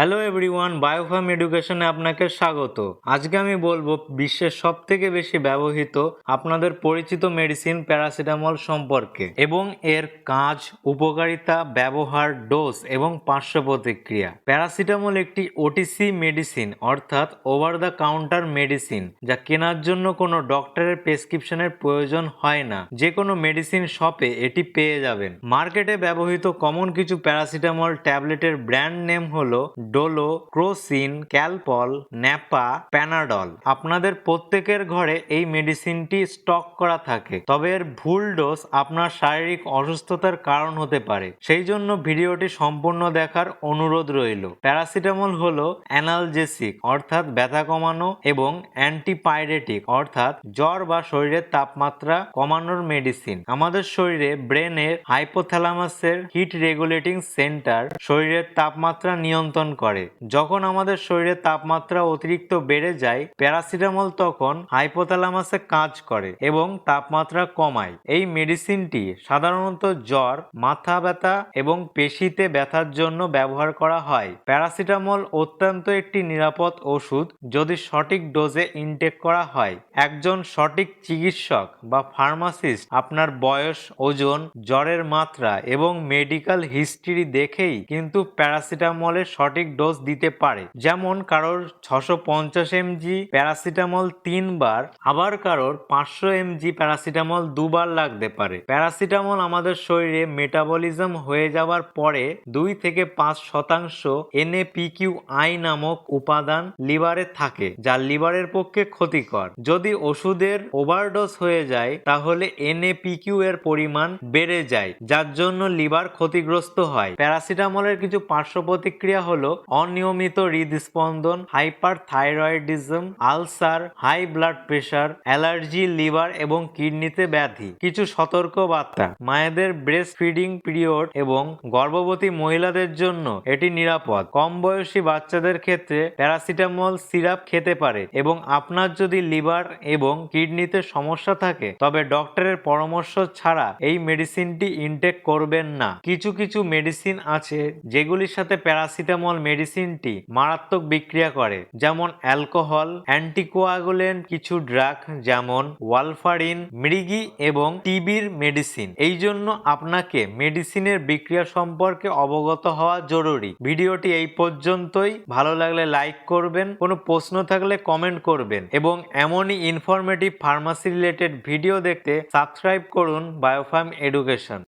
Hello everyone বায়োফার্ম এডুকেশনে আপনাকে স্বাগত। আজকে আমি বলব বিশ্বের সব থেকে বেশি ব্যবহৃত আপনাদের পরিচিত মেডিসিন প্যারাসিটামল সম্পর্কে এবং এর কাজ, উপকারিতা, ব্যবহার ডোজ এবং পার্শ্ব প্রতিক্রিয়া। প্যারাসিটামল একটি ওটিসি মেডিসিন অর্থাৎ ওভার দ্য কাউন্টার মেডিসিন যা কেনার জন্য কোনো ডক্টরের প্রেসক্রিপশনের প্রয়োজন হয় না। যে কোনো মেডিসিন শপে এটি পেয়ে যাবেন। মার্কেটে ব্যবহৃত কমন কিছু প্যারাসিটামল ট্যাবলেটের ব্র্যান্ড নেম হলো Dolo Crocin Calpol, Napa, Panadol. আপনাদের প্রত্যেকের ঘরে এই মেডিসিনটি স্টক করা থাকে। তবে এর ভুল ডোজ আপনার শারীরিক অসুস্থতার কারণ হতে পারে। সেই জন্য ভিডিওটি সম্পূর্ণ দেখার অনুরোধ রইল। প্যারাসিটামল হলো অ্যানালজেসিক, অর্থাৎ ব্যথা কমানো এবং অ্যান্টিপাইরেটিক, অর্থাৎ জ্বর বা শরীরের তাপমাত্রা কমানোর মেডিসিন। আমাদের শরীরে ব্রেনের হাইপোথ্যালামাসের হিট রেগুলেটিং সেন্টার শরীরের তাপমাত্রা নিয়ন্ত্রণ করে। যখন আমাদের শরীরের তাপমাত্রা অতিরিক্ত বেড়ে যায়, প্যারাসিটামল তখন হাইপোথ্যালামাসে কাজ করে এবং তাপমাত্রা কমায়। এই মেডিসিনটি সাধারণত জ্বর, মাথা ব্যথা এবং পেশিতে ব্যথার জন্য ব্যবহার করা হয়। প্যারাসিটামল অত্যন্ত একটি নিরাপদ ওষুধ যদি সঠিক ডোজে ইনটেক করা হয়। একজন সঠিক চিকিৎসক বা ফার্মাসিস্ট আপনার বয়স, ওজন, জ্বরের মাত্রা এবং মেডিকেল হিস্ট্রি দেখেই কিন্তু প্যারাসিটামলের সঠিক ডোজ দিতে পারে। যেমন কারোর ছশো পঞ্চাশ এমজি প্যারাসিটামল তিনবার, আবার কারোর পাঁচশো এমজি প্যারাসিটামল দুবার লাগতে পারে। প্যারাসিটামল আমাদের শরীরে মেটাবলিজম হয়ে যাওয়ার পরে দুই থেকে পাঁচ শতাংশ এনএপিকিউ আই নামক উপাদান লিভারে থাকে, যা লিভারের পক্ষে ক্ষতিকর। যদি ওষুধের ওভারডোজ হয়ে যায়, তাহলে এনএপিকিউ এর পরিমাণ বেড়ে যায়, যার জন্য লিভার ক্ষতিগ্রস্ত হয়। প্যারাসিটামলের কিছু পার্শ্ব প্রতিক্রিয়া হলো অনিয়মিত হৃদস্পন্দন hyper thyroidism ulcer, high blood pressure allergy, liver এবং কিডনিতে ব্যাধি। কিছু সতর্ক বার্তা। মায়েদের ব্রেস্ট ফিডিং পিরিয়ড এবং গর্ভবতী মহিলাদের জন্য এটি নিরাপদ। কম বয়সী বাচ্চাদের ক্ষেত্রে প্যারাসিটামল সিরাপ খেতে পারে এবং আপনার যদি লিভার এবং কিডনিতে সমস্যা থাকে, তবে ডক্টরের পরামর্শ ছাড়া এই মেডিসিনটি ইনটেক করবেন না। কিছু কিছু মেডিসিন আছে যেগুলির সাথে প্যারাসিটামল মেডিসিনটি মারাত্মক বিক্রিয়া করে, যেমন অ্যালকোহল অ্যান্টিকোয়াগুলেন্ট কিছু ড্রাগ যেমন ওয়ালফারিন মৃগি এবং টিবির মেডিসিন এই জন্য আপনাকে মেডিসিনের বিক্রিয়া সম্পর্কে অবগত হওয়া জরুরি। ভিডিওটি এই পর্যন্তই। ভালো লাগলে লাইক করবেন, কোনো প্রশ্ন থাকলে কমেন্ট করবেন এবং এমনই ইনফরমেটিভ ফার্মাসি রিলেটেড ভিডিও দেখতে সাবস্ক্রাইব করুন বায়োফার্ম এডুকেশন